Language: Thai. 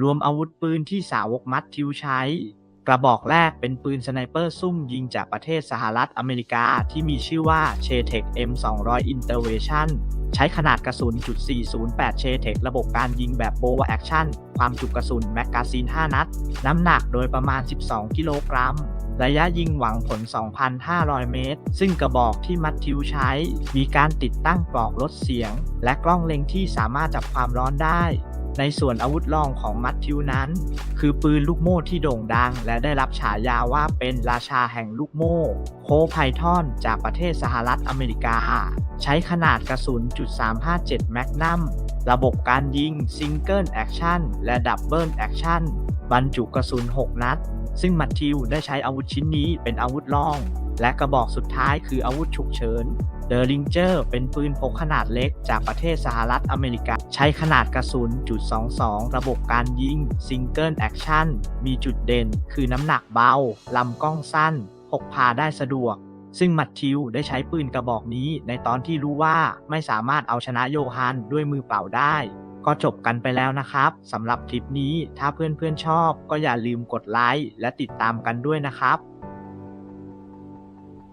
รวมอาวุธปืนที่สาวกมัดทิวใช้ กระบอกแรกเป็นปืนสไนเปอร์ซุ่มยิงจากประเทศสหรัฐอเมริกาที่มีชื่อว่า c h e t e c M200 Intervention ใช้ขนาดกระสุน408 c h e t e c ระบบการยิงแบบโบว์แอคชั่นความจุกระสุนแมกกาซีน 5 นัด น้ำหนักโดยประมาณ 12 กิโลกรัมระยะยิงหวังผล 2,500 เมตร ซึ่งกระบอกที่มัดทิวใช้ มีการติดตั้งปลอกลดเสียง และกล้องเล็งที่สามารถจับความร้อนได้ ในส่วนอาวุธรองของมัตทิวนั้น คือปืนลูกโม่ที่โด่งดัง และได้รับฉายาว่าเป็นราชาแห่งลูกโม่ โคไพทอนจากประเทศสหรัฐอเมริกา ใช้ขนาดกระสุน357 แมกนัมระบบการยิงซิงเกิลแอคชั่นและดับเบิลแอคชั่นบรรจุกระสุน 6 นัด ซึ่งมัตทิวได้ใช้อาวุธชิ้นนี้เป็นอาวุธรอง และกระบอกสุดท้ายคืออาวุธฉุกเฉินเดอริงเจอร์เป็นปืนพกขนาดเล็กจากประเทศสหรัฐอเมริกา ใช้ขนาดกระสุนจุด22 ระบบการยิงซิงเกิลแอคชั่น มีจุดเด่นคือน้ำหนักเบา ลำกล้องสั้น พกพาได้สะดวก ซึ่งมัตทิวได้ใช้ปืนกระบอกนี้ในตอนที่รู้ว่าไม่สามารถเอาชนะโยฮันด้วยมือเปล่าได้ ก็จบกันไปแล้วนะครับสำหรับคลิปนี้ถ้าเพื่อนๆชอบ ก็อย่าลืมกดไลค์และติดตามกันด้วยนะครับ